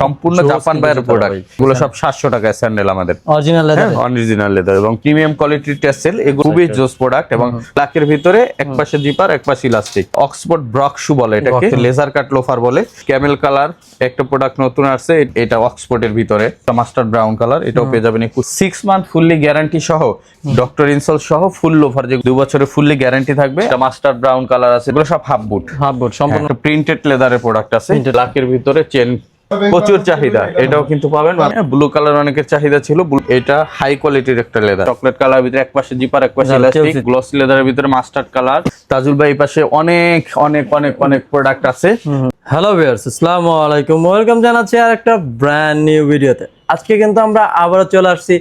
সম্পূর্ণ জাপান বাইরের প্রোডাক্ট এগুলো সব সাতশো টাকায় স্যান্ডেল আমাদের। অরিজিনাল লেদার অরিজিনাল লেদার এবং প্রিমিয়াম কোয়ালিটির টেসেল এগুলো খুবই জোস প্রোডাক্ট এবং লাকের ভিতরে এক পাশে জিপার এক পাশে ইলাস্টিক অক্সফোর্ড ব্রক শু বলে এটাকে। লেজার কাট লোফার বলে। ক্যামেল কালার একটা প্রোডাক্ট নতুন আসছে এটা অক্সফোর্ডের ভিতরে। মাস্টার ব্রাউন কালার এটাও পেয়ে যাবেন সিক্স মান্থ ফুললি গ্যারান্টি সহ ডক্টর ইনসল সহ ফুল লোফার যে দু বছরের ফুললি গ্যারান্টি থাকবে এটা মাস্টার ব্রাউন কালার আছে। এগুলো সব হাফ বুট হাফ বুট সম্পূর্ণ প্রিন্টেড লেদারের প্রোডাক্ট আছে। লাকের ভিতরে চেন প্রচুর চাহিদা এটাও কিন্তু পাবেন। ব্লু কালার অনেকের চাহিদা ছিল এটা হাই কোয়ালিটির একটা লেদার চকলেট কালার ভিতরে এক পাশে জিপার এক পাশে ইলাস্টিক গ্লস লেদারের ভিতরে মাস্টার্ড কালার তাজুল ভাই পাশে অনেক অনেক অনেক অনেক প্রোডাক্ট আছে। হ্যালো ভিউয়ার্স আসসালামু আলাইকুম। ওয়েলকাম জানাচ্ছি আর একটা ব্র্যান্ড নিউ ভিডিওতে আজকে কিন্তু আমরা আবারও চলে আসছি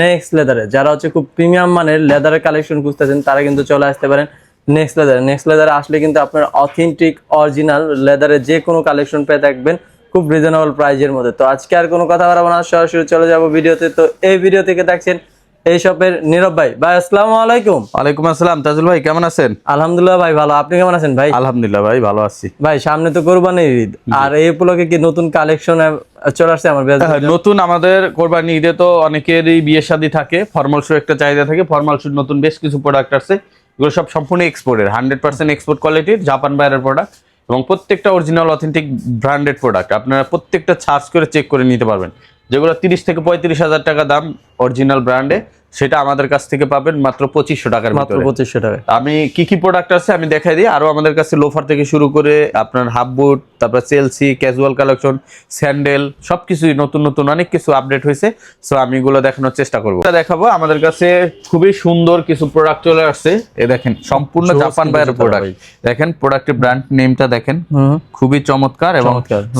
নেক্সট লেদারে যারা হচ্ছে খুব প্রিমিয়াম মানের লেদারের কালেকশন খুঁজতেছেন তারা কিন্তু চলে আসতে পারেন নেক্সট লেদারে নেক্সট লেদারে আসলে কিন্তু আপনার অথেন্টিক অরিজিনাল লেদারের যে কোনো কালেকশন পেয়ে থাকবেন। খুব রিজনেবল প্রাইজের মধ্যে। তো আজকে আর কোনো কথা বাড়াবো না সরাসরি চলে যাব ভিডিওতে। তো এই ভিডিও থেকে দেখছেন এই শপের নীরব ভাই। ভাই আসসালামু আলাইকুম। ওয়ালাইকুম আসসালাম তাজুল ভাই কেমন আছেন? আলহামদুলিল্লাহ ভাই ভালো। আপনি কেমন আছেন ভাই? আলহামদুলিল্লাহ ভাই ভালো আছি। ভাই সামনে তো কোরবানির ঈদ। আর এই উপলক্ষে কি নতুন কালেকশন চলে আসছে আমার হ্যাঁ, নতুন আমাদের কোরবানি ঈদে তো অনেকেরই বিয়ে শাদী থাকে ফর্মাল শু একটা চাহিদা থাকে ফর্মাল শুর নতুন বেশ কিছু প্রোডাক্ট আছে এগুলো সব সম্পূর্ণ এক্সপোর্টের হান্ড্রেড পার্সেন্ট এক্সপোর্ট কোয়ালিটির জাপান বাইরের প্রোডাক্ট এবং প্রত্যেকটা অরিজিনাল অথেন্টিক ব্র্যান্ডেড প্রোডাক্ট আপনারা প্রত্যেকটা সার্চ করে চেক করে নিতে পারবেন। যেগুলো তিরিশ থেকে পঁয়ত্রিশ হাজার টাকা দাম অরিজিনাল ব্র্যান্ডে সেটা আমাদের কাছ থেকে পাবেন মাত্র পঁচিশশো টাকার মাত্র পঁচিশশো টাকা আমি কি কি প্রোডাক্ট আছে আমি দেখাই দিই। আরও আমাদের কাছে লোফার থেকে শুরু করে আপনার হাফ বুট তারপর চেলসি ক্যাজুয়াল কালেকশন স্যান্ডেল সবকিছুই নতুন নতুন অনেক কিছু আপডেট হয়েছে। সো আমি এগুলো দেখানোর চেষ্টা করব। দেখাবো আমাদের কাছে খুবই সুন্দর কিছু প্রোডাক্ট চলে আসছে। এ দেখেন সম্পূর্ণ জাপান বাইরের প্রোডাক্ট দেখেন প্রোডাক্টের ব্র্যান্ড নেমটা দেখেন। খুবই চমৎকার এবং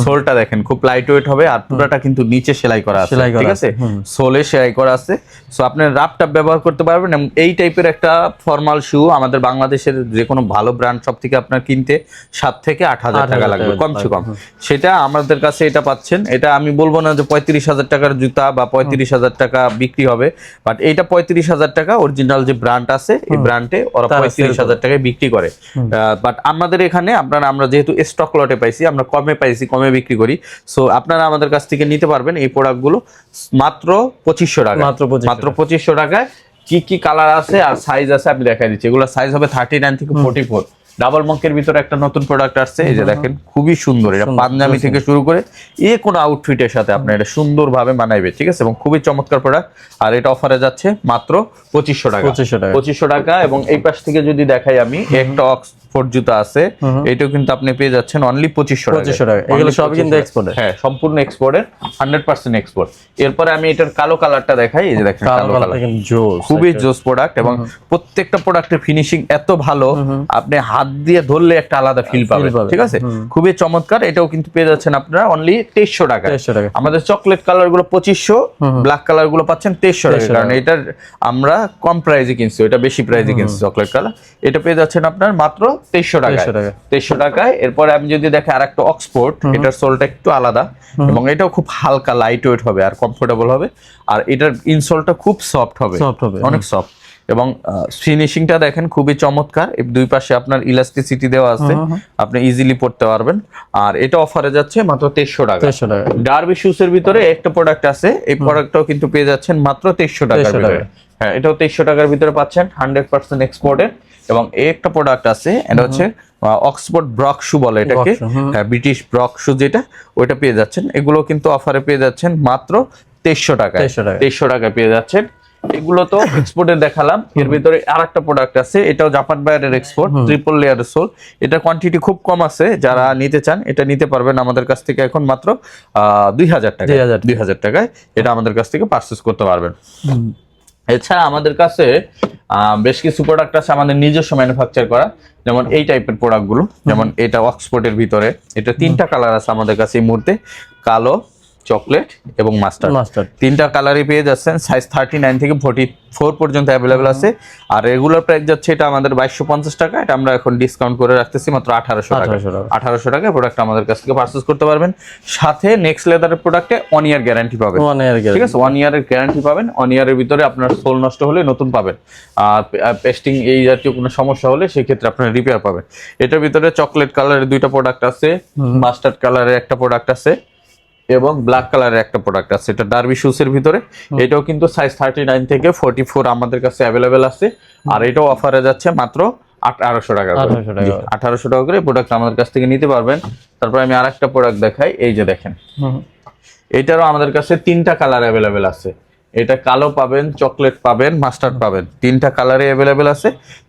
সোলটা দেখেন খুব লাইট ওয়েট হবে আর পুরোটা কিন্তু নিচে সেলাই করা আছে ঠিক আছে সোলে সেলাই করা আছে। সো আপনি রাপ টাপ ব্যবহার করতে পারবেন এবং এই টাইপের একটা ফর্মাল শু আমাদের বাংলাদেশের যে কোনো ভালো ব্র্যান্ড সব থেকে আপনার কিনতে সাত থেকে আট হাজার টাকা লাগবে। কমসে কম। সেটা আমাদের কাছে এটা পাচ্ছেন। এটা আমি বলব না যে পঁয়ত্রিশ হাজার টাকার জুতা বা পঁয়ত্রিশ হাজার টাকা বিক্রি হবে বাট এটা পঁয়ত্রিশ হাজার টাকা অরিজিনাল যে ব্র্যান্ড আছে এই ব্র্যান্ডে ওরা পঁয়ত্রিশ হাজার টাকায় বিক্রি করে। বাট আমাদের এখানে আপনারা আমরা যেহেতু স্টক লটে পাইছি আমরা কমে পাইছি কমে বিক্রি করি। সো আপনারা আমাদের কাছ থেকে নিতে পারবেন এই প্রোডাক্টগুলো মাত্র পঁচিশশো টাকা মাত্র মাত্র পঁচিশশো টাকায়। কি কি কালার আছে আর সাইজ আছে আমি দেখাই দিচ্ছি। এগুলো সাইজ হবে থার্টি নাইন থেকে ফোর্টি ফোর ডাবল মঙ্কের ভিতরে একটা নতুন প্রোডাক্ট আসছে এই যে দেখেন খুবই সুন্দর এটা পাঞ্জাবি থেকে শুরু করে এ কোনো আউটফিটের সাথে আপনি এটা সুন্দরভাবে মানাইবে ঠিক আছে? এবং খুবই চমৎকার প্রোডাক্ট আর এটা অফারে যাচ্ছে মাত্র পঁচিশশো টাকা। পঁচিশশো টাকা। পঁচিশশো টাকা এবং এই পাশ থেকে যদি দেখাই আমি একটা অক্সফোর্ড জুতা আছে এটাও কিন্তু আপনি পেয়ে যাচ্ছেন অনলি পঁচিশশো টাকা। 2500 টাকা। এগুলো সবই কিন্তু এর। হ্যাঁ সম্পূর্ণ এক্সপোর্টের হান্ড্রেড পার্সেন্ট এক্সপোর্ট এরপরে আমি এটার কালো কালারটা দেখাই এই যে দেখেন কালো কালো কালার খুবই জোস প্রোডাক্ট এবং প্রত্যেকটা প্রোডাক্টের ফিনিশিং এত ভালো আপনি হাত দিয়ে ধরলে একটা আলাদা ফিল পাবেন। ঠিক আছে? খুবই চমৎকার এটাও কিন্তু পেয়ে যাচ্ছেন আপনারা অনলি তেইশশো টাকা 2300 টাকা। আমাদের চকলেট কালারগুলো পঁচিশশো ব্ল্যাক কালারগুলো পাচ্ছেন তেইশশো টাকা কারণ এটার আমরা কম প্রাইজে কিনছি এটা বেশি প্রাইজে কিনছি চকলেট কালার এটা পেয়ে যাচ্ছেন আপনার মাত্র তেইশশো টাকা 2300 টাকা। তেইশশো টাকায়। এরপরে আমি যদি দেখি আর একটা অক্সফোর্ড এটার সোলটা একটু আলাদা এবং এটাও খুব হালকা লাইট ওয়েট হবে আর কমফোর্টেবল হবে। আর এটার ইনসোলটা খুব সফট হবে। অনেক সফট এবং ফিনিশিংটা দেখেন খুবই চমৎকার। দুই পাশে আপনার ইলাস্টিসিটি দেওয়া আছে। আপনি ইজিলি পড়তে পারবেন। আর এটা অফারে যাচ্ছে মাত্র তেইশশো টাকা। ডার্বি শুজের ভিতরে একটা প্রোডাক্ট আছে। এই প্রোডাক্টটাও কিন্তু পেয়ে যাচ্ছেন মাত্র তেইশশো টাকার 2300 টাকা। হ্যাঁ এটাও তেইশশো টাকার ভিতরে পাচ্ছেন হান্ড্রেড পার্সেন্ট এক্সপোর্টের এবং এই একটা প্রোডাক্ট আছে এটা হচ্ছে অক্সফোর্ড ব্রক শু বলে এটাকে। হ্যাঁ ব্রিটিশ ব্রক শু যেটা ওইটা পেয়ে যাচ্ছেন। এগুলো কিন্তু অফারে পেয়ে যাচ্ছেন মাত্র তেইশশো টাকা 2300 টাকায়। তেইশশো টাকায় পেয়ে যাচ্ছেন। এগুলো তো এক্সপোর্টের দেখালাম। এর ভিতরে আর একটা প্রোডাক্ট আছে এটাও জাপান বাইরের এক্সপোর্ট ট্রিপল লেয়ার সোল এটা কোয়ান্টিটি খুব কম আছে যারা নিতে চান এটা নিতে পারবেন আমাদের কাছ থেকে এখন মাত্র দুই হাজার টাকা। 2000 দুই হাজার টাকায় এটা আমাদের কাছ থেকে পারচেস করতে পারবেন। এছাড়া আমাদের কাছে আহ, বেশ কিছু প্রোডাক্ট আছে আমাদের নিজস্ব ম্যানুফ্যাকচার করা। যেমন এই টাইপের প্রোডাক্টগুলো যেমন এটা অক্সফোর্ডের ভিতরে। এটা তিনটা কালার আছে আমাদের কাছে এই মুহূর্তে। কালো চকলেট এবং মাস্টার মাস্টার্ড। তিনটা কালারই পেয়ে যাচ্ছেন। সাইজ থার্টি নাইন থেকে ফোর্টি ফোর পর্যন্ত অ্যাভেলেবেল আছে। আর রেগুলার প্রাইস যাচ্ছে এটা আমাদের বাইশশো পঞ্চাশ টাকা। এটা আমরা এখন ডিসকাউন্ট করে রাখতেছি মাত্র আঠারোশো টাকা। আঠারোশো টাকা। প্রোডাক্ট আমাদের কাছ থেকে পারচেস করতে পারবেন। সাথে নেক্সট লেদারের প্রোডাক্টে ওয়ান ইয়ার গ্যারান্টি পাবেন। ওয়ান ইয়ার ঠিক আছে? ওয়ান ইয়ারের গ্যারান্টি পাবেন। ওয়ান ইয়ারের ভিতরে আপনার সোল নষ্ট হলে নতুন পাবেন। আর পেস্টিং এই জাতীয় কোনো সমস্যা হলে সেক্ষেত্রে আপনার রিপেয়ার পাবেন। এটার ভিতরে চকলেট কালারের দুইটা প্রোডাক্ট আছে। মাস্টার্ড কালারের একটা প্রোডাক্ট আছে। এবং ব্ল্যাক কালারের একটা প্রোডাক্ট আছে এটা ডার্বি শুস এর ভিতরে। এটাও কিন্তু সাইজ থার্টি নাইন থেকে ফোর্টি ফোর আমাদের কাছে অ্যাভেলেবেল আছে। আর এটাও অফারে যাচ্ছে মাত্র আঠারোশো টাকা করে। 1800 টাকা। আঠারোশো টাকা করে প্রোডাক্ট আমাদের কাছ থেকে নিতে পারবেন। তারপর আমি আরেকটা প্রোডাক্ট দেখাই এই যে দেখেন। এটারও আমাদের কাছে তিনটা কালার অ্যাভেলেবেল আছে। এটা কালো পাবেন চকলেট পাবেন মাস্টার্ড পাবেন। তিনটা কালারে অ্যাভেলেবেল আছে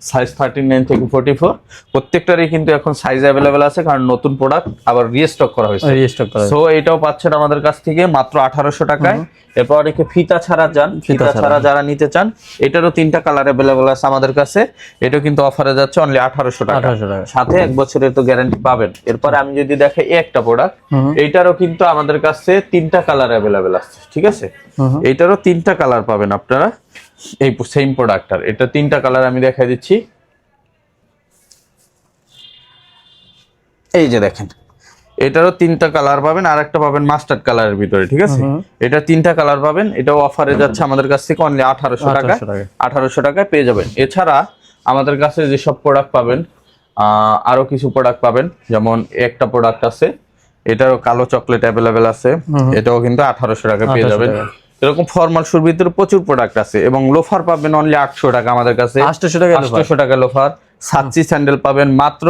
সাইজ থার্টি নাইন থেকে ফোর্টি ফোর প্রত্যেকটারই কিন্তু এখন সাইজ অ্যাভেলেবেল আছে কারণ নতুন প্রোডাক্ট আবার রিস্টক করা হয়েছে। রিস্টক করা সো এটাও পাচ্ছেন আমাদের কাছ থেকে মাত্র আঠারোশো টাকায়। এরপর অনেকে ফিতা ছাড়া যান ফিতা ছাড়া। যারা নিতে চান এটারও তিনটা কালার অ্যাভেলেবেল আছে আমাদের কাছে। এটা কিন্তু অফারে যাচ্ছে অনলি আঠারোশো টাকা। 1800 সাথে এক বছরের তো গ্যারান্টি পাবেন। এরপরে আমি যদি দেখাই একটা প্রোডাক্ট হুম। এইটারও কিন্তু আমাদের কাছে তিনটা কালার অ্যাভেলেবেল আছে ঠিক আছে? হুম। এইটারও তিনটা কালার পাবেন আপনারা। এই সেম প্রোডাক্টটার এটা তিনটা কালার আমি দেখাই দিচ্ছি। এই যে দেখেন। এটারও তিনটা কালার পাবেন আর একটা পাবেন মাস্টার্ড কালারের ভিতরে ঠিক আছে? এটা তিনটা কালার পাবেন এটাও অফারে যাচ্ছে আমাদের কাছ থেকে অনলি আঠারোশো টাকা। আঠারোশো টাকায়। পেয়ে যাবেন। এছাড়া আমাদের কাছে যেসব প্রোডাক্ট পাবেন আহ, আরও কিছু প্রোডাক্ট পাবেন যেমন একটা প্রোডাক্ট আছে এটারও কালো চকলেট অ্যাভেলেবেল আছে এটাও কিন্তু আঠারোশো টাকা পেয়ে যাবেন। এরকম ফর্মাল শুর ভিতরে প্রচুর প্রোডাক্ট আছে এবং লোফার পাবেন অনলি আটশো টাকা আমাদের কাছে। 800 টাকা। আটশো টাকা লোফার সাতচি স্যান্ডেল পাবেন মাত্র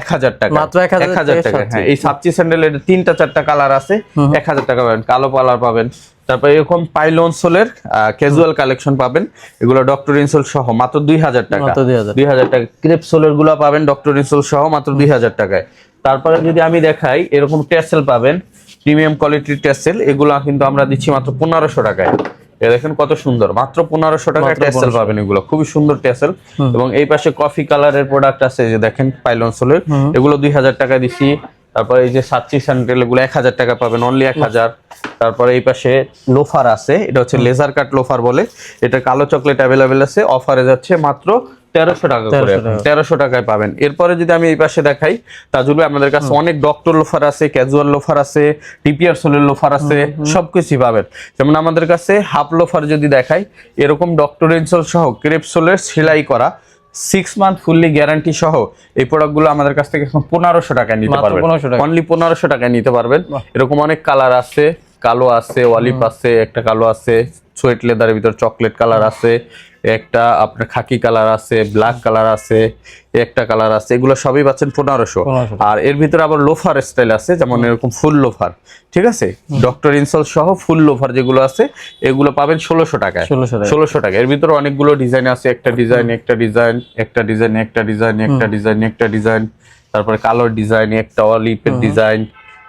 এক হাজার টাকা। মাত্র এক হাজার টাকা। হ্যাঁ এই সাচ্চি স্যান্ডেলের তিনটা চারটা কালার আছে এক হাজার টাকা পাবেন। কালো কালার পাবেন। তারপর এরকম পাইলন সোলের ক্যাজুয়াল কালেকশন পাবেন। এগুলো ডক্টর ইনসোল সহ মাত্র দুই হাজার টাকা। মাত্র 2000 দুই হাজার টাকা। ক্রেপ সোলেরগুলো পাবেন ডক্টর ইনসোল সহ মাত্র দুই হাজার টাকায়। তারপরে যদি আমি দেখাই এরকম টেসেল পাবেন। প্রিমিয়াম কোয়ালিটির টেসেল এগুলো কিন্তু আমরা দিচ্ছি মাত্র পনেরোশো টাকায়। দেখেন কত সুন্দর মাত্র পনেরোশো টাকায় টেসেল পাবেন এগুলো খুবই সুন্দর টেসেল এবং এই পাশে কফি কালারের প্রোডাক্ট আছে যে দেখেন পাইলন সোলের এগুলো দুই হাজার টাকা দিচ্ছি। তারপরে এই যে সাতচি স্যান্ডেল এগুলো এক হাজার টাকা পাবেন অনলি এক হাজার। তারপরে এই পাশে লোফার আছে এটা হচ্ছে লেজার কাট লোফার বলে। এটা কালো চকলেট অ্যাভেলেবেল আছে অফারে যাচ্ছে মাত্র তেরোশো টাকা করে। তেরোশো টাকায় পাবেন। এরপরে যদি আমি এই পাশে দেখাই তাজুল আমাদের কাছে অনেক ডক্টর লোফার আছে ক্যাজুয়াল লোফার আছে টিপিআর সোলের লোফার আছে সবকিছুই পাবেন। যেমন আমাদের কাছে হাফ লোফার যদি দেখাই এরকম ডক্টর ইনসোল সহ ক্রেপ সোলের সেলাই করা সিক্স মান্থ ফুললি গ্যারান্টি সহ এই প্রোডাক্টগুলো আমাদের কাছ থেকে এখন পনেরোশো টাকায় নিতে পারবেন। 1500 টাকা। অনলি পনেরোশো টাকায় নিতে পারবেন। এরকম অনেক কালার আছে কালো আছে ওয়ালিপ আছে একটা কালো আছে সোয়েট লেদারের ভিতর চকলেট কালার আছে একটা আপনার খাকি কালার আছে ব্ল্যাক কালার আছে একটা কালার আছে এগুলো সবই পাচ্ছেন পনেরোশো। আর এর ভিতরে আবার লোফার স্টাইল আছে যেমন এরকম ফুল লোফার ঠিক আছে? ডক্টর ইনসল সহ ফুল লোফার যেগুলো আছে এগুলো পাবেন ষোলোশো টাকায়। ষোলোশো টাকা এর ভিতরে অনেকগুলো ডিজাইন আছে একটা ডিজাইন একটা ডিজাইন একটা ডিজাইন একটা ডিজাইন একটা ডিজাইন একটা ডিজাইন তারপরে কালোর ডিজাইন একটা অলিভের ডিজাইন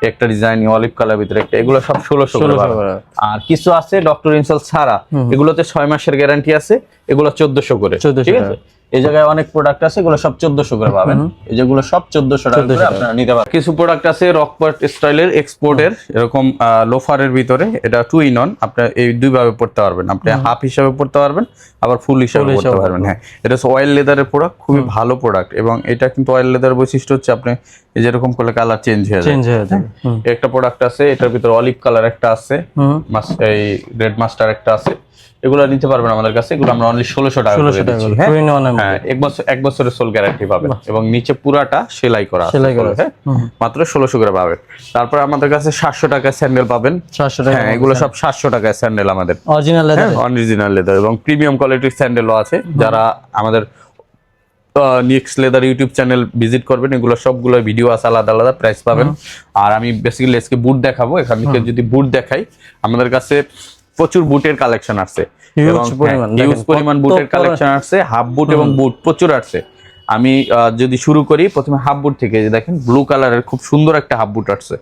একটা ডিজাইন অলিভ কালার ভিতরে একটা এগুলো সব ষোলোশো 1600 করে। আর কিছু আছে ডক্টর ইনসল ছাড়া এগুলোতে ছয় মাসের গ্যারান্টি আছে এগুলো চোদ্দশো করে। 1400 ঠিক আছে? এই জায়গায় অনেক প্রোডাক্ট আছে এগুলো সব চোদ্দশো করে পাবেন। এই যেগুলো সব চোদ্দশো টাকা আপনারা নিতে পারেন কিছু প্রোডাক্ট আছে রকপার্ট স্টাইলের এক্সপোর্টের এরকম লোফারের ভিতরে এটা টু ইন অন আপনি এই দুই ভাবে পড়তে পারবেন। আপনি হাফ হিসাবে পড়তে পারবেন আবার ফুল হিসাবে পড়তে পারবেন। হ্যাঁ এটা হচ্ছে অয়েল লেদারের প্রোডাক্ট খুবই ভালো প্রোডাক্ট এবং এটা কিন্তু অয়েল লেদার বৈশিষ্ট্য হচ্ছে আপনি এই যেরকম করলে কালার চেঞ্জ হয়ে যায়। চেঞ্জ হয়ে যাবে একটা প্রোডাক্ট আছে এটার ভিতরে অলিভ কালার একটা আছে এই রেড মাস্টার একটা আছে। এগুলো নিতে পারবেন আমাদের কাছে এগুলো আমরা অনলি ষোলোশো টাকা করে দিচ্ছি হ্যাঁ। হ্যাঁ এক বছর এক বছরের সোল গ্যারান্টি পাবেন। এবং নিচে পুরাটা সেলাই করা সেলাই করা হ্যাঁ? মাত্র ষোলোশো করে পাবেন। তারপর আমাদের কাছে সাতশো টাকায় স্যান্ডেল পাবেন। 700 টাকা হ্যাঁ এগুলো সব সাতশো টাকায় স্যান্ডেল আমাদের। অরিজিনাল লেদার অরিজিনাল লেদার এবং প্রিমিয়াম কোয়ালিটির স্যান্ডেলও আছে। যারা আমাদের Nix leather YouTube channel visit করবেন এগুলো সবগুলো ভিডিও আছে আলাদা আলাদা প্রাইস পাবেন। আর আমি বেসিক্যালি আজকে বুট দেখাবো এখান থেকে যদি বুট দেখাই আমাদের কাছে প্রচুর বুটের কালেকশন আসছে। হিউজ পরিমাণ বুটের কালেকশন আছে হাফ বুট এবং বুট প্রচুর আছে আমি যদি শুরু করি প্রথমে হাফ বুট থেকে দেখেন ব্লু কালারের খুব সুন্দর একটা হাফ বুট আসছে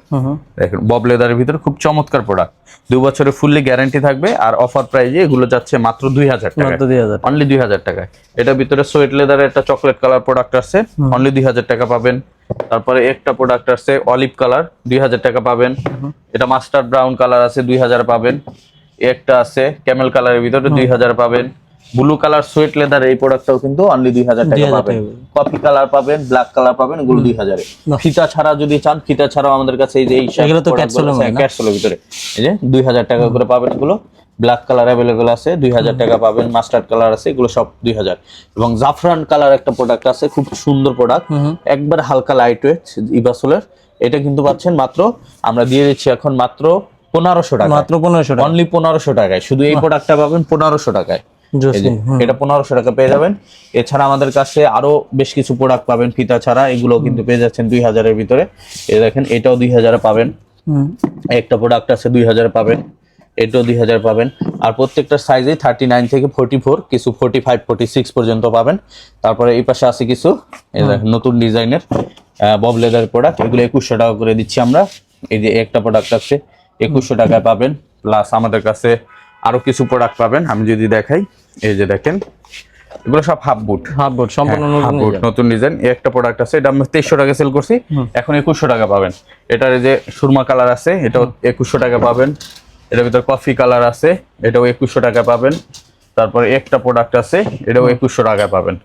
দেখেন বব লেদারের ভিতরে খুব চমৎকার প্রোডাক্ট দু বছরের ফুললি গ্যারান্টি থাকবে আর অফার প্রাইজে এগুলো যাচ্ছে মাত্র দুই হাজার টাকা মাত্র 2000 অনলি দুই হাজার টাকায়। এটার ভিতরে সোয়েট লেদারের একটা চকলেট কালার প্রোডাক্ট আছে অনলি দুই হাজার টাকা পাবেন। তারপরে একটা প্রোডাক্ট আসছে অলিভ কালার দুই হাজার টাকা পাবেন। এটা মাস্টার ব্রাউন কালার আছে দুই হাজার পাবেন। একটা আছে ক্যামেল কালারের ভিতরে দুই হাজার পাবেন। ব্লু কালার সোয়েট লেদার এই প্রোডাক্টটাও কিন্তু অনলি দুই হাজার টাকা পাবেন। কপি কালার পাবেন ব্ল্যাক কালার পাবেন এগুলো দুই হাজারে। ফিতা ছাড়া যদি চান ফিতা ছাড়াও আমাদের কাছে এই যে এই? ক্যাপসুলের ভিতরে। এই যে দুই হাজার টাকা করে পাবেন এগুলো। ব্ল্যাক কালার অ্যাভেলেবেল আছে দুই হাজার টাকা পাবেন। মাস্টার্ড কালার আছে এগুলো সব দুই হাজার। এবং জাফরান কালার একটা প্রোডাক্ট আছে খুব সুন্দর প্রোডাক্ট একবার হালকা লাইট ওয়েট ইভাসোলের এটা কিন্তু পাচ্ছেন মাত্র আমরা দিয়ে দিচ্ছি এখন মাত্র পনেরোশো টাকা মাত্র পনেরোশো টাকা অনলি পনেরোশো টাকায়। শুধু এই প্রোডাক্টটা পাবেন পনেরোশো টাকায়। এটা পনেরোশো টাকা পেয়ে যাবেন। এছাড়া আমাদের কাছে আরও বেশ কিছু প্রোডাক্ট পাবেন ফিতা ছাড়া এগুলো কিন্তু পেয়ে যাচ্ছেন দুই হাজারের ভিতরে। এই দেখেন এটাও দুই হাজারে পাবেন। একটা প্রোডাক্ট আছে দুই হাজারে পাবেন এটাও দুই হাজার পাবেন। আর প্রত্যেকটা সাইজে থার্টি নাইন থেকে ফোর্টি ফোর কিছু ফোর্টি ফাইভ ফোর্টি সিক্স পর্যন্ত পাবেন। তারপরে এই পাশে আছে কিছু দেখেন, নতুন ডিজাইনের বব লেদার প্রোডাক্ট এগুলো একুশশো টাকা করে দিচ্ছি আমরা। এই যে একটা প্রোডাক্ট আছে একুশশো টাকায় পাবেন। প্লাস আমাদের কাছে আরও কিছু প্রোডাক্ট পাবেন আমি যদি দেখাই এই যে দেখেন এগুলো সব হাফ বুট হাফ বুট সম্পূর্ণ হ্যাঁ, নতুন বুট নতুন ডিজাইন একটা প্রোডাক্ট আছে এটা আমরা তেইশশো টাকা সেল করছি এখন একুশশো টাকা পাবেন। এটার যে সুরমা কালার আছে এটাও একুশশো টাকা পাবেন। এটার ভিতর কফি কালার আছে এটাও একুশশো টাকা পাবেন। তারপরে একটা প্রোডাক্ট আছে এটাও একুশশো টাকা পাবেন।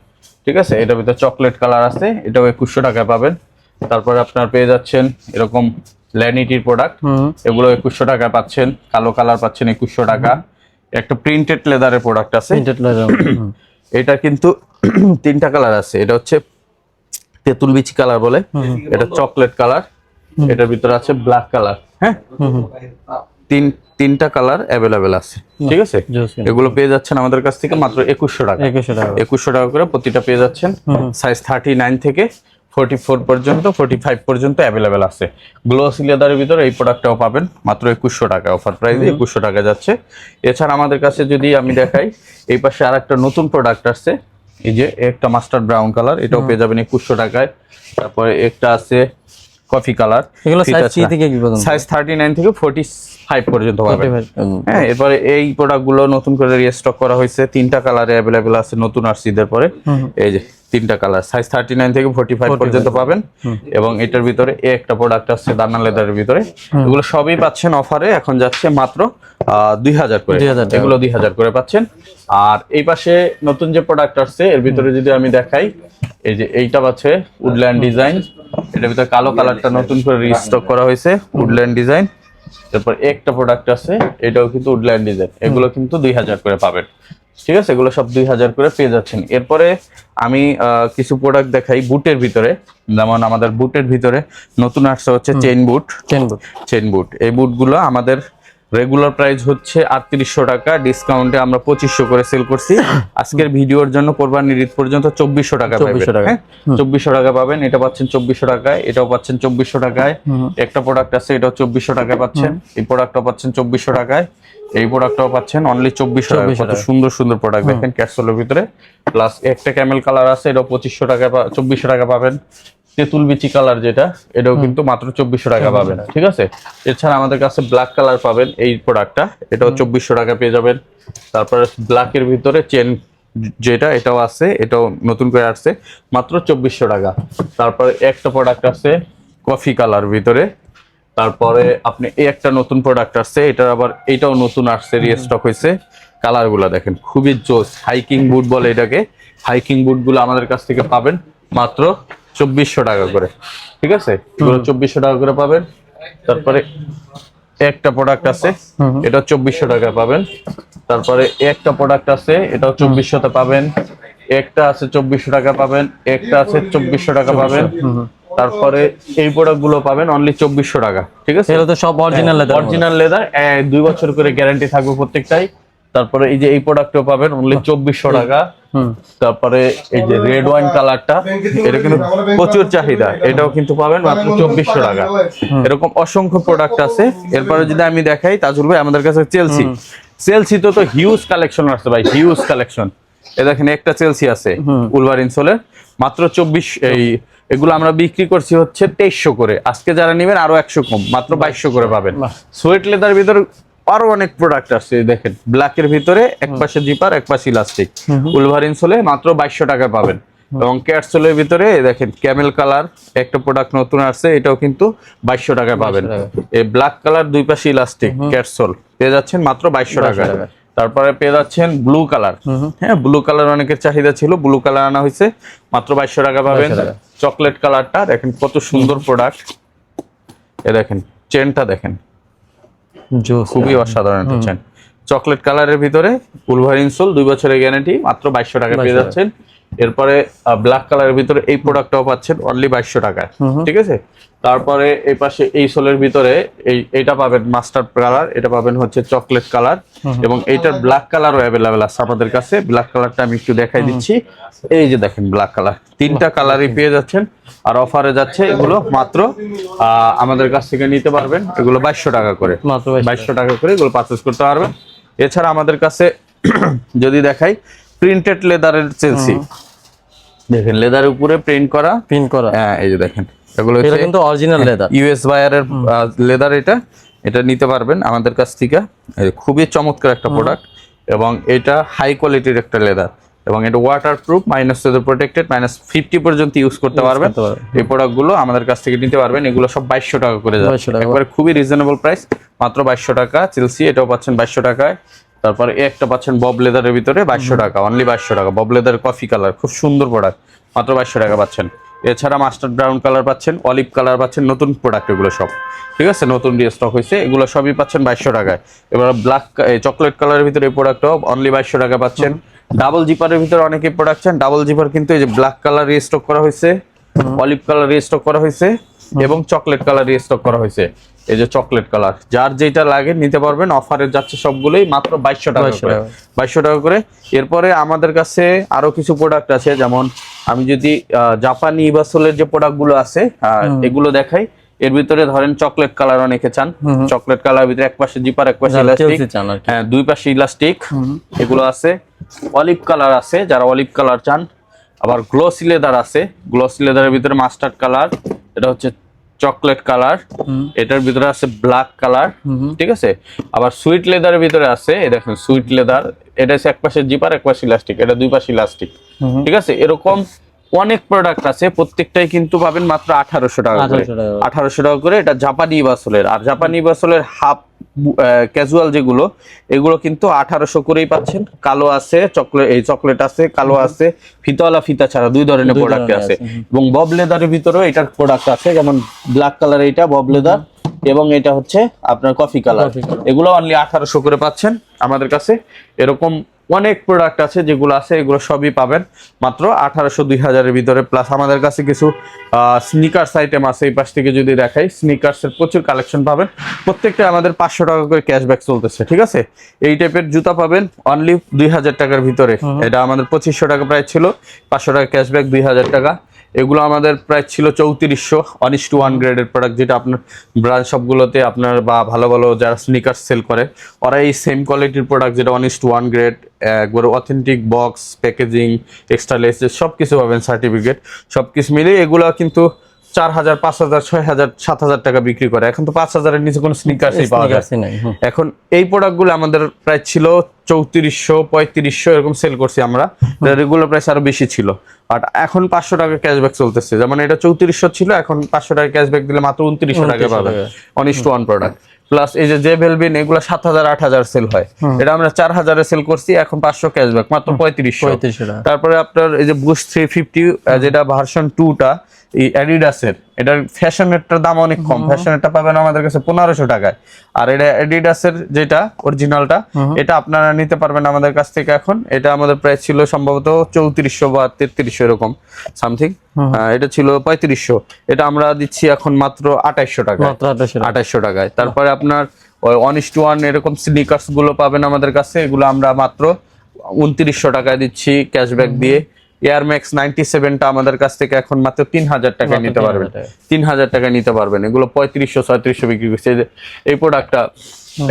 ঠিক আছে? এটার ভিতর চকলেট কালার আছে এটাও একুশশো টাকা পাবেন। তারপরে আপনার পেয়ে যাচ্ছেন এরকম ল্যানিটির প্রোডাক্ট এগুলো একুশশো টাকা পাচ্ছেন কালো কালার পাচ্ছেন একুশশো টাকা। একটা প্রিন্টেড লেদারের প্রোডাক্ট আছে। Leather, হুম। এটা কিন্তু তিনটা কালার আছে। এটা হচ্ছে তেঁতুল বিচি কালার বলে। এটা চকলেট কালার এটার ভিতরে আছে ব্ল্যাক কালার হ্যাঁ। তিন তিনটা কালার অ্যাভেলেবেল আছে। ঠিক আছে? এগুলো পেয়ে যাচ্ছেন আমাদের কাছ থেকে মাত্র একুশশো টাকা। একুশশো টাকা। একুশশো টাকা করে প্রতিটা পেয়ে যাচ্ছেন। সাইজ থার্টি নাইন থেকে ফোর্টি ফোর পর্যন্ত ফোর্টি ফাইভ পর্যন্ত অ্যাভেলেবেল আছে। গ্লোসি লেদারের ভিতরে এই প্রোডাক্টটাও পাবেন মাত্র একুশশো টাকা অফার প্রাইসে একুশশো টাকা যাচ্ছে। এছাড়া আমাদের কাছে যদি আমি দেখাই এই পাশে আর একটা নতুন প্রোডাক্ট আসছে এই যে একটা মাস্টার ব্রাউন কালার এটাও পেয়ে যাবেন একুশশো টাকায়। তারপরে একটা আছে কফি কালার এগুলো সাইজ থেকে সাইজ থার্টি নাইন থেকে ফোর্টি ফাইভ পর্যন্ত পাবেন 45, হুম। হ্যাঁ এরপরে এই প্রোডাক্টগুলো নতুন করে রিস্টক করা হয়েছে। তিনটা কালারে অ্যাভেলেবেল আছে নতুন আর ঈদের পরে। এই যে তিনটা কালার সাইজ থার্টি নাইন থেকে ফোর্টি ফাইভ পর্যন্ত পাবেন। এবং এটার ভিতরে এই একটা প্রোডাক্ট আছে দানা লেদারের ভিতরে। এগুলো সবই পাচ্ছেন অফারে এখন যাচ্ছে মাত্র দুই হাজার করে। 2000 এগুলো দুই হাজার করে পাচ্ছেন। আর এই পাশে নতুন যে প্রোডাক্ট আসছে এর ভিতরে যদি আমি দেখাই এই যে এইটা পাচ্ছে উডল্যান্ড ডিজাইন এটার ভিতরে কালো কালারটা নতুন করে রিস্টক করা হয়েছে উডল্যান্ড ডিজাইন তারপর একটা প্রোডাক্ট আছে এটাও কিন্তু উডল্যান্ড ডিজাইন এগুলো কিন্তু দুই হাজার করে পাবেন। ঠিক আছে? এগুলো সব দুই হাজার করে পেয়ে যাচ্ছেন। এরপরে আমি আহ, কিছু প্রোডাক্ট দেখাই বুটের ভিতরে। যেমন আমাদের বুটের ভিতরে নতুন আসছে হচ্ছে chain boot chain boot chain boot এই বুটগুলো আমাদের রেগুলার প্রাইস হচ্ছে আটত্রিশশো টাকা ডিসকাউন্টে আমরা পঁচিশশো করে সেল করছি। আজকের ভিডিওর জন্য কোরবানির ঈদ পর্যন্ত চব্বিশশো টাকা 2400 টাকা। চব্বিশশো টাকা পাবেন এটা পাচ্ছেন চব্বিশশো টাকায় এটাও পাচ্ছেন চব্বিশশো টাকায়। একটা প্রোডাক্ট আছে এটাও চব্বিশশো টাকায় পাচ্ছেন। এই প্রোডাক্টটাও পাচ্ছেন চব্বিশশো টাকায়। এই প্রোডাক্টটাও পাচ্ছেন অনলি চব্বিশশো টাকা 2400 কত সুন্দর সুন্দর প্রোডাক্ট দেখেন ক্যাপসুলের ভিতরে। প্লাস একটা ক্যামেল কালার আছে এটাও পঁচিশশো টাকায় চব্বিশশো টাকা পাবেন। তেঁতুল বিচি কালার যেটা এটাও কিন্তু মাত্র চব্বিশশো টাকা পাবেন ঠিক আছে? এছাড়া আমাদের কাছে ব্ল্যাক কালার পাবেন এই প্রোডাক্টটা এটাও চব্বিশশো টাকা পেয়ে যাবেন। তারপরে ব্ল্যাকের ভিতরে চেন যেটা এটাও আছে এটাও নতুন করে আসছে মাত্র চব্বিশশো টাকা। তারপরে একটা প্রোডাক্ট আছে কফি কালার ভিতরে। তারপরে আপনি এই একটা নতুন প্রোডাক্ট আসছে এটার আবার এটাও নতুন আসছে রিস্টক হয়েছে। কালারগুলা দেখেন খুবই জোস হাইকিং বুট বলে এটাকে। হাইকিং বুটগুলো আমাদের কাছ থেকে পাবেন মাত্র চব্বিশশো টাকা করে। ঠিক আছে? এগুলো চব্বিশশো টাকা করে পাবেন। তারপরে একটা প্রোডাক্ট আছে এটা চব্বিশশো টাকা পাবেন। তারপরে একটা প্রোডাক্ট আছে এটাও চব্বিশশোতে পাবেন। একটা আছে চব্বিশশো টাকা পাবেন একটা আছে চব্বিশশো টাকা পাবেন। তারপরে এই প্রোডাক্টগুলো পাবেন অনলি চব্বিশশো টাকা। ঠিক আছে? এগুলো তো সব অরিজিনাল লেদার অরিজিনাল লেদার দুই বছর করে গ্যারান্টি থাকবে প্রত্যেকটাই। তারপরে এই যে এই প্রোডাক্টও পাবেন অনলি চব্বিশশো টাকা। তারপরে এই যে রেড ওয়াইন কালারটা এটা কিন্তু প্রচুর চাহিদা। এটাও কিন্তু পাবেন মাত্র চব্বিশশো টাকা। এরকম অসংখ্য প্রোডাক্ট আছে। এরপরে যদি আমি দেখাই তাজুল ভাই আমাদের কাছে চেলসি চেলসি তো তো হিউজ কালেকশন আসছে ভাই হিউজ কালেকশন এ দেখেন একটা চেলসি আছে উলভার ইনসোলের মাত্র চব্বিশ এই এগুলো আমরা বিক্রি করছি হচ্ছে তেইশশো করে। আজকে যারা নেবেন আরও একশো কম মাত্র বাইশশো করে পাবেন। সোয়েট লেদার ভিতরে আরও অনেক প্রোডাক্ট আছে দেখেন। ব্ল্যাকের ভিতরে এক পাশে জিপার এক পাশে ইলাস্টিক উলভারিন সোলে মাত্র বাইশশো টাকা পাবেন। এবং ক্যাটসোলের ভিতরে দেখেন ক্যামেল কালার একটা প্রোডাক্ট নতুন আসছে এটাও কিন্তু বাইশশো টাকায় পাবেন। এই ব্ল্যাক কালার দুই পাশে ইলাস্টিক ক্যাটসোল পেয়ে যাচ্ছেন মাত্র বাইশশো টাকা টাকা। তারপরে পেয়ে যাচ্ছেন ব্লু কালার হ্যাঁ ব্লু কালার অনেকের চাহিদা ছিল ব্লু কালার আনা হয়েছে মাত্র বাইশশো টাকা পাবেন। 2200 টাকা। চকলেট কালারটা দেখেন কত সুন্দর প্রোডাক্ট এ দেখেন চেনটা দেখেন। খুবই অসাধারণ হচ্ছেন চকলেট কালারের ভিতরে উলভারিন ইনসোল দুই বছরের গ্যারান্টি মাত্র বাইশশো টাকা পেয়ে যাচ্ছেন। এরপরে ব্ল্যাক কালারের ভিতরে এই প্রোডাক্টটাও পাচ্ছেন অনলি বাইশশো টাকায় ঠিক আছে? তারপরে এই পাশে এই সোলের ভিতরে এই এইটা পাবেন মাস্টার কালার এটা পাবেন হচ্ছে চকলেট কালার এবং এইটার ব্ল্যাক কালারও অ্যাভেলেবেল আছে আমাদের কাছে। ব্ল্যাক কালারটা আমি একটু দেখাই দিচ্ছি। এই যে দেখেন ব্ল্যাক কালার তিনটা কালারই পেয়ে যাচ্ছেন আর অফারে যাচ্ছে এগুলো মাত্র আহ, আমাদের কাছ থেকে নিতে পারবেন। এগুলো বাইশশো টাকা করে। মাত্র 2200 বাইশশো টাকা করে এগুলো পারচেস করতে পারবেন। এছাড়া আমাদের কাছে যদি দেখাই প্রিন্টেড লেদারের চেলসি দেখেন লেদারের উপরে প্রিন্ট করা। প্রিন্ট করা। হ্যাঁ এই যে দেখেন এগুলো এটা কিন্তু অরিজিনাল লেদার ইউএস বায়ারের লেদার এটা। এটা নিতে পারবেন আমাদের কাছ থেকে। এই খুবই চমৎকার একটা প্রোডাক্ট এবং এটা হাই কোয়ালিটির একটা লেদার এবং এটা waterproof minus protected minus fifty পর্যন্ত ইউজ করতে পারবেন। করতে পারবেন। এই প্রোডাক্টগুলো আমাদের কাছ থেকে নিতে পারবেন। এগুলো সব বাইশশো টাকা করে যাবে। একবারে খুবই রিজনেবল প্রাইস মাত্র বাইশশো টাকা। চেলসি এটাও পাচ্ছেন বাইশশো টাকায়। তারপরে একটা পাচ্ছেন বব লেদারের ভিতরে বাইশশো টাকা অনলি বাইশশো টাকা। বব লেদার কফি কালার খুব সুন্দর প্রোডাক্ট মাত্র বাইশশো টাকা পাচ্ছেন। এছাড়া মাস্টার ব্রাউন কালার পাচ্ছেন অলিভ কালার পাচ্ছেন নতুন প্রোডাক্ট এগুলো সব। ঠিক আছে? নতুন দিয়ে স্টক হয়েছে এগুলো সবই পাচ্ছেন বাইশশো টাকায়। এবার ব্ল্যাক চকলেট কালারের ভিতরে এই প্রোডাক্টটাও অনলি বাইশশো টাকা পাচ্ছেন। ডাবল জিপারের ভিতরে অনেকে প্রোডাক্ট চান ডাবল জিপার কিন্তু এই যে ব্ল্যাক কালার রিস্টক করা হয়েছে। অলিভ কালার রিস্টক করা হয়েছে। এবং চকলেট কালার রিস্টক করা হয়েছে। এই যে চকলেট কালার যার যেটা লাগে নিতে পারবেন অফারে যাচ্ছে সবগুলোই মাত্র বাইশশো টাকা করে। বাইশশো টাকা করে। এরপরে আমাদের কাছে আরও কিছু প্রোডাক্ট আছে যেমন আমি যদি জাপানি ইবাসলের যে প্রোডাক্টগুলো আছে এগুলো দেখাই। এর ভিতরে ধরেন চকলেট কালার অনেকে চান। চকলেট কালার ভিতরে এক পাশে জিপার এক পাশে ইলাস্টিক চান হ্যাঁ দুই পাশে ইলাস্টিক এগুলো আছে। অলিভ কালার আছে যারা অলিভ কালার চান। আবার গ্লোসি লেদার আছে। গ্লোসি লেদারের ভিতরে মাস্টার্ড কালার এটা হচ্ছে চকলেট কালার। এটার ভিতরে আছে ব্ল্যাক কালার ঠিক আছে? আবার সুইট লেদারের ভিতরে আছে এই দেখেন সুইট লেদার। এটা হচ্ছে এক পাশে জিপার এক পাশে ইলাস্টিক এটা দুই পাশে ইলাস্টিক ঠিক আছে? এরকম অনেক প্রোডাক্ট আছে প্রত্যেকটাই কিন্তু পাবেন মাত্র আঠারোশো টাকা করে। 1800 টাকা করে। আঠারোশো টাকা করে এটা জাপানি বাসলের। আর জাপানি বাসলের হাফ ক্যাজুয়াল যেগুলো এগুলো কিন্তু আঠারোশো করেই পাচ্ছেন। কালো আছে চকলেট এই চকলেট আছে কালো আছে ফিতাওয়ালা ফিতা ছাড়া দুই ধরনের প্রোডাক্ট আছে। আছে, এবং বব লেদারের ভিতরেও এটার প্রোডাক্ট আছে যেমন ব্ল্যাক কালার এটা বব লেদার এবং এটা হচ্ছে আপনার কফি কালার এগুলো অনলি আঠারোশো করে পাচ্ছেন আমাদের কাছে। এরকম অনেক প্রোডাক্ট আছে যেগুলো আছে এগুলো সবই পাবেন। মাত্র আঠারোশো দুই হাজারের ভিতরে। প্লাস আমাদের কাছে কিছু স্নিকার্স আইটেম আছে এই পাশ থেকে যদি দেখাই। স্নিকার্সের প্রচুর কালেকশন পাবেন। প্রত্যেকটা আমাদের পাঁচশো টাকা করে ক্যাশব্যাক চলতেছে ঠিক আছে? এই টাইপের জুতা পাবেন অনলি দুই হাজার টাকার ভিতরে। এটা আমাদের পঁচিশশো টাকা প্রায় ছিল। পাঁচশো টাকা ক্যাশব্যাক দুই হাজার টাকা। এগুলো আমাদের প্রায় ছিল চৌত্রিশশো ইস টু ওয়ান গ্রেডের প্রোডাক্ট যেটা আপনার ব্রাঞ্চ সবগুলোতে আপনার বা ভালো ভালো যারা স্নিকার সেল করে, ওরা এই সেম কোয়ালিটির প্রোডাক্ট যেটা ইস টু ওয়ান গ্রেড একবার authentic box packaging extra laces সব কিছু পাবেন সার্টিফিকেট সব কিছু মিলিয়ে এগুলো কিন্তু চার হাজার পাঁচ হাজার ছয় হাজার সাত হাজার টাকা বিক্রি করে। এখন তো পাঁচ হাজারের নিচে কোনো স্নিকার্সই পাওয়া যায়। এখন এই প্রোডাক্টগুলো আমাদের প্রায় ছিল চৌত্রিশশো পঁয়ত্রিশশো এরকম সেল করছি আমরা। রেগুলার প্রাইস আরও বেশি ছিল। বাট এখন পাঁচশো টাকা ক্যাশব্যাক চলতেছে। যেমন এটা চৌত্রিশশো ছিল এখন পাঁচশো টাকা ক্যাশব্যাক দিলে মাত্র উনত্রিশশো টাকা 2900 পাবে। অনিশ টু ওয়ান প্রোডাক্ট প্লাস এই যে জে ভেলবিন এগুলো সাত হাজার আট হাজার সেল হয়। এটা আমরা চার হাজারে সেল করছি এখন পাঁচশো ক্যাশব্যাক মাত্র পঁয়ত্রিশশো। তারপরে আপনার এই যে বুস থ্রি ফিফটি যেটা ভার্সন টুটা টা অ্যাডিডাসের এটার ফ্যাশনেরটার দাম অনেক কম। ফ্যাশনেরটা পাবেন আমাদের কাছে পনেরোশো টাকায়। আর এটা অ্যাডিডাসের যেটা অরিজিনালটা এটা আপনারা নিতে পারবেন আমাদের কাছ থেকে এখন। এটা আমাদের প্রাইস ছিল সম্ভবত চৌত্রিশশো বা তেত্রিশশো এরকম সামথিং এটা ছিল পঁয়ত্রিশশো। এটা আমরা দিচ্ছি এখন মাত্র আঠাইশশো টাকা মাত্র 2800 টাকা। আঠাইশশো টাকায়। তারপরে আপনার ওয়ান ইস টু ওয়ান এরকম স্নিকার্সগুলো পাবেন আমাদের কাছে। এগুলো আমরা মাত্র উনত্রিশশো টাকায় দিচ্ছি ক্যাশব্যাক দিয়ে। এয়ার ম্যাক্স নাইনটি সেভেনটা আমাদের কাছ থেকে এখন মাত্র তিন হাজার টাকায় নিতে পারবেন। তিন হাজার টাকায় নিতে পারবেন। এগুলো পঁয়ত্রিশশো ছয়ত্রিশশো বিক্রি করছে। যে এই প্রোডাক্টটা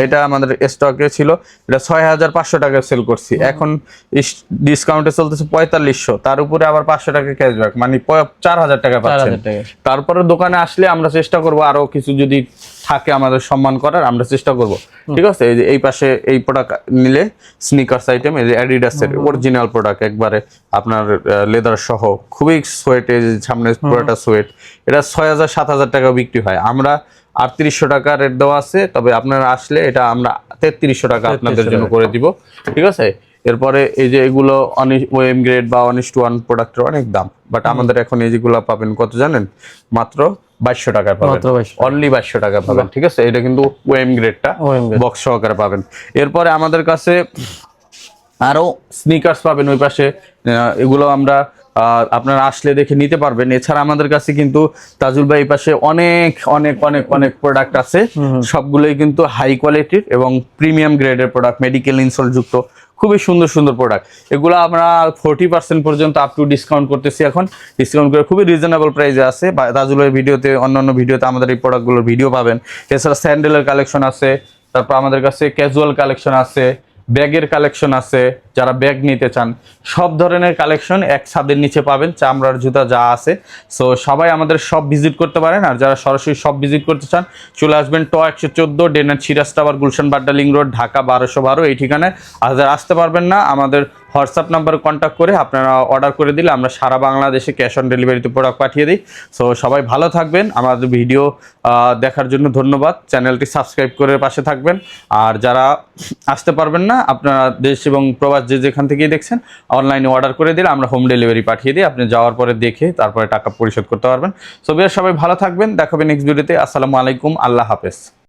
এটা আমাদের স্টকে ছিল। এটা ছয় হাজার পাঁচশো টাকা সেল করছি। এখন ডিসকাউন্টে চলতেছে পঁয়তাল্লিশশো। তার উপরে আবার পাঁচশো টাকা ক্যাশব্যাক মানে চার হাজার টাকা পাচ্ছেন। 4000 টাকা। তারপরে দোকানে আসলে আমরা চেষ্টা করব আরও কিছু যদি থাকে আমাদের সম্মান করার আমরা চেষ্টা করব। ঠিক আছে? এই যে এই পাশে এই প্রোডাক্ট নিলে স্নিকার্স আইটেম এই যে অ্যাডিডাসের অরিজিনাল প্রোডাক্ট একবারে আপনার লেদার সহ। খুবই সোয়েট সামনে পুরোটা সোয়েট এটা ছয় হাজার সাত হাজার টাকা বিক্রি হয়। আমরা আটত্রিশশো টাকা রেট দেওয়া আছে তবে আপনারা আসলে এটা আমরা তেত্রিশশো টাকা আপনাদের জন্য করে দিব। ঠিক আছে? এরপরে এই যে এগুলো ওএম গ্রেড বা অনিস টু ওয়ান প্রোডাক্টের অনেক দাম বাট আমাদের এখন এই যেগুলো পাবেন কত জানেন? মাত্র বাইশশো টাকায় পাবেন। অনলি বাইশশো টাকা। পাবেন ঠিক আছে? এটা কিন্তু ওএম গ্রেডটা বক্স সহকারে পাবেন। এরপরে আমাদের কাছে আরও স্নিকার্স পাবেন ওই পাশে। এগুলো আমরা আপনারা আসলে দেখে নিতে পারবেন। এছাড়া আমাদের কাছে কিন্তু তাজুল ভাই পাশে অনেক অনেক অনেক অনেক প্রোডাক্ট আছে। সবগুলোই কিন্তু হাই কোয়ালিটির এবং প্রিমিয়াম গ্রেডের প্রোডাক্ট মেডিকেল ইনসল যুক্ত। খুবই সুন্দর সুন্দর প্রোডাক্ট এগুলো আমরা ফোর্টি পার্সেন্ট পর্যন্ত আপ টু ডিসকাউন্ট করতেছি এখন। ডিসকাউন্ট করে খুবই রিজনেবল প্রাইসে আছে। বা তাজুল ভাই ভিডিওতে অন্যান্য ভিডিওতে আমাদের এই প্রোডাক্টগুলোর ভিডিও পাবেন। এছাড়া স্যান্ডেলের কালেকশন আছে। তারপর আমাদের কাছে ক্যাজুয়াল কালেকশন আছে। ব্যাগের কালেকশন আছে, যারা ব্যাগ নিতে চান, সব ধরনের কালেকশন এক ছাদের নিচে পাবেন, চামড়ার জুতা যা আছে। সো সবাই আমাদের সব ভিজিট করতে পারেন, আর যারা সরাসরি সব ভিজিট করতে চান, চলে আসবেন ট একশো চোদ্দ, ডেনার সিরাজ টাওয়ার, গুলশান বাড্ডালিং রোড, ঢাকা বারোশো বারো, এই ঠিকানায়। আর যারা আসতে পারবেন না, আমাদের হোয়াটসঅ্যাপ নাম্বারে কন্ট্যাক্ট করে আপনারা অর্ডার করে দিলে আমরা সারা বাংলাদেশে ক্যাশ অন ডেলিভারিতে প্রোডাক্ট পাঠিয়ে দিই। সো সবাই ভালো থাকবেন। আমাদের ভিডিও দেখার জন্য ধন্যবাদ। চ্যানেলটি সাবস্ক্রাইব করে পাশে থাকবেন। আর যারা আসতে পারবেন না, আপনারা দেশ এবং প্রবাস যে যেখান থেকেই দেখছেন অনলাইনে অর্ডার করে দিলে আমরা হোম ডেলিভারি পাঠিয়ে দিই। আপনি যাওয়ার পরে দেখে তারপরে টাকা পরিশোধ করতে পারবেন। সো বেশ সবাই ভালো থাকবেন। দেখাবেন নেক্সট ভিডিওতে আসসালামু আলাইকুম। আল্লাহ হাফেজ।